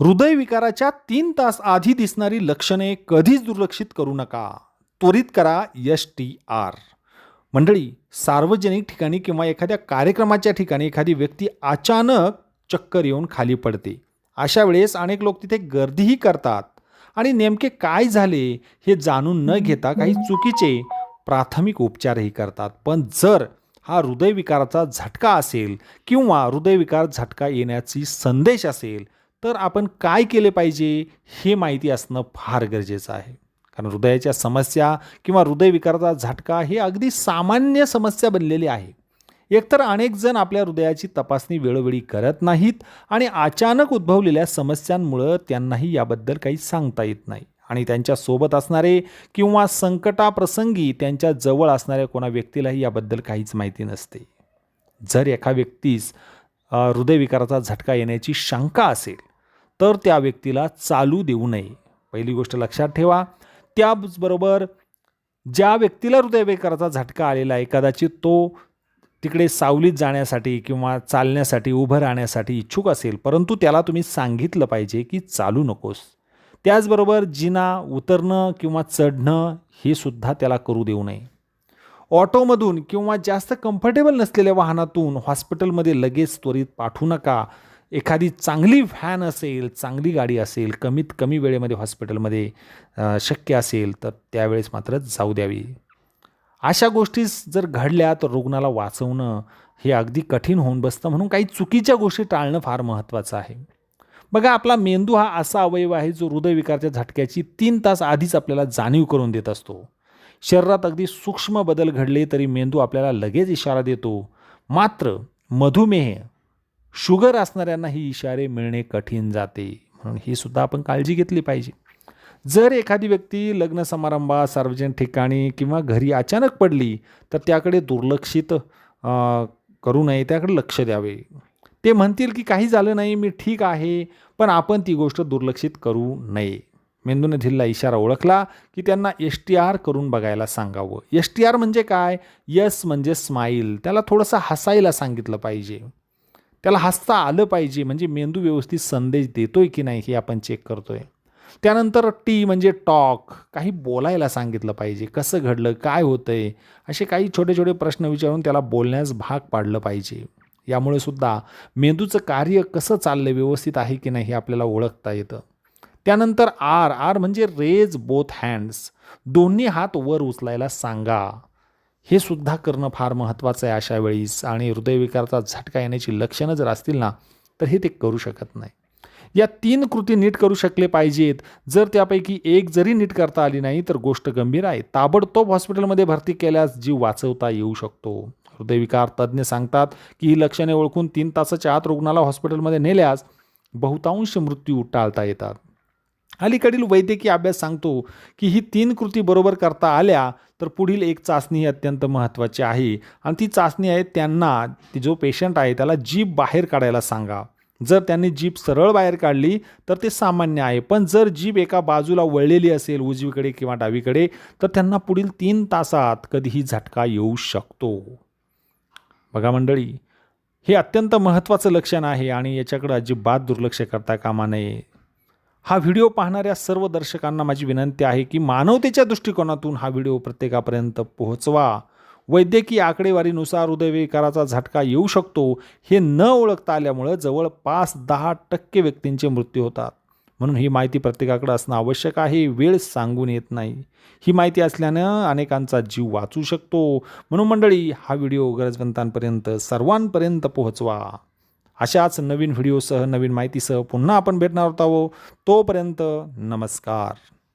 हृदयविकाराच्या तीन तास आधी दिसणारी लक्षणे कधीच दुर्लक्षित करू नका. त्वरित करा एस टी आर. मंडळी सार्वजनिक ठिकाणी किंवा एखाद्या कार्यक्रमाच्या ठिकाणी एखादी व्यक्ती अचानक चक्कर येऊन खाली पडते. अशा वेळेस अनेक लोक तिथे गर्दीही करतात. आणि नेमके काय झाले हे जाणून न घेता काही चुकीचे प्राथमिक उपचारही करतात. पण जर हा हृदयविकाराचा झटका असेल किंवा हृदयविकार झटका येण्याची संदेश असेल तर आपण काय केले पाहिजे हे माहिती असणं फार गरजेचं आहे. कारण हृदयाच्या समस्या किंवा हृदयविकाराचा झटका हे अगदी सामान्य समस्या बनलेली आहे. एकतर अनेक जण आपल्या हृदयाची तपासणी वेळोवेळी करत नाहीत आणि अचानक उद्भवलेल्या समस्यांमुळं त्यांनाही याबद्दल काही सांगता येत नाही. आणि त्यांच्यासोबत असणारे किंवा संकटाप्रसंगी त्यांच्या जवळ असणाऱ्या कोणा व्यक्तीलाही याबद्दल काहीच माहिती नसते. जर एका व्यक्तीस हृदयविकाराचा झटका येण्याची शंका असेल तर त्या व्यक्तीला चालू देऊ नये. पहिली गोष्ट लक्षात ठेवा. त्याचबरोबर ज्या व्यक्तीला हृदयविकाराचा झटका आलेला आहे कदाचित तो तिकडे सावलीत जाण्यासाठी किंवा चालण्यासाठी उभं राहण्यासाठी इच्छुक असेल परंतु त्याला तुम्ही सांगितलं पाहिजे की चालू नकोस. त्याचबरोबर जिना उतरणं किंवा चढणं हे सुद्धा त्याला करू देऊ नये. ऑटोमधून किंवा जास्त कम्फर्टेबल नसलेल्या वाहनातून हॉस्पिटलमध्ये लगेच त्वरित पाठवू नका. एखादी चांगली व्हॅन असेल चांगली गाडी असेल कमीत कमी वेळेमध्ये हॉस्पिटलमध्ये शक्य असेल तर त्यावेळेस मात्र जाऊ द्यावी. अशा गोष्टी जर घडल्या तर रुग्णाला वाचवणं हे अगदी कठीण होऊन बसतं. म्हणून काही चुकीच्या गोष्टी टाळणं फार महत्त्वाचं आहे. बघा आपला मेंदू हा असा अवयव आहे जो हृदयविकारच्या झटक्याची तीन तास आधीच आपल्याला जाणीव करून देत असतो. शरीरात अगदी सूक्ष्म बदल घडले तरी मेंदू आपल्याला लगेच इशारा देतो. मात्र मधुमेह शुगर असणाऱ्यांना ही इशारे मिळणे कठीण जाते. म्हणून ही सुद्धा आपण काळजी घेतली पाहिजे. जर एखादी व्यक्ती लग्न समारंभात सार्वजनिक ठिकाणी किंवा घरी अचानक पडली तर त्याकडे दुर्लक्षित करू नये त्याकडे लक्ष द्यावे. ते म्हणतील की काही झालं नाही मी ठीक आहे पण आपण ती गोष्ट दुर्लक्षित करू नये. मेंदूने दिलेला इशारा ओळखला की त्यांना एस टी आर करून बघायला सांगावं. एस टी आर म्हणजे काय? यस म्हणजे स्माईल त्याला थोडंसं हसायला सांगितलं पाहिजे. त्याला हसता आलं पाहिजे म्हणजे मेंदू व्यवस्थित संदेश देतोय की नाही हे आपण चेक करतोय. त्यानंतर टी म्हणजे टॉक काही बोलायला सांगितलं पाहिजे कसं घडलं काय होतंय असे काही छोटे छोटे प्रश्न विचारून त्याला बोलण्यास भाग पाडलं पाहिजे. यामुळे सुद्धा मेंदूचं कार्य कसं चाललं व्यवस्थित आहे की नाही हे आपल्याला ओळखता येतं. त्यानंतर आर आर म्हणजे रेज बोथ हँड्स दोन्ही हात वर उचलायला सांगा. हे सुद्धा करणं फार महत्त्वाचं आहे अशा वेळीस आणि हृदयविकाराचा झटका येण्याची लक्षणं जर असतील ना तर हे ते करू शकत नाही. या तीन कृती नीट करू शकले पाहिजेत. जर त्यापैकी एक जरी नीट करता आली नाही तर गोष्ट गंभीर आहे. ताबडतोब हॉस्पिटलमध्ये भरती केल्यास जीव वाचवता येऊ शकतो. हृदयविकार तज्ज्ञ सांगतात की ही लक्षणे ओळखून तीन तासाच्या आत रुग्णाला हॉस्पिटलमध्ये नेल्यास बहुतांश मृत्यू टाळता येतात. अलीकडील वैद्यकीय अभ्यास सांगतो की ही तीन कृती बरोबर करता आल्या तर पुढील एक चाचणी ही अत्यंत महत्त्वाची आहे. आणि ती चाचणी आहे त्यांना जो पेशंट आहे त्याला जीभ बाहेर काढायला सांगा. जर त्यांनी जीभ सरळ बाहेर काढली तर ते सामान्य आहे. पण जर जीभ एका बाजूला वळलेली असेल उजवीकडे किंवा डावीकडे तर त्यांना पुढील तीन तासात कधीही झटका येऊ शकतो. बघा मंडळी हे अत्यंत महत्त्वाचं लक्षण आहे आणि याच्याकडे अजिबात दुर्लक्ष करता कामा नये. हा व्हिडिओ पाहणाऱ्या सर्व दर्शकांना माझी विनंती आहे की मानवतेच्या दृष्टिकोनातून हा व्हिडिओ प्रत्येकापर्यंत पोहोचवा. वैद्यकीय आकडेवारीनुसार हृदयविकाराचा झटका येऊ शकतो. हे न ओळखता आल्यामुळं जवळपास दहा टक्के व्यक्तींचे मृत्यू होतात. म्हणून ही माहिती प्रत्येकाकडे असणं आवश्यक आहे. वेळ सांगून येत नाही. ही माहिती असल्यानं अनेकांचा जीव वाचू शकतो. म्हणून मंडळी हा व्हिडिओ गरजवंतांपर्यंत सर्वांपर्यंत पोहोचवा. अशाच नवीन व्हिडिओसह नवीन माहितीसह पुन्हा आपण भेटणार आहोत तोपर्यंत नमस्कार.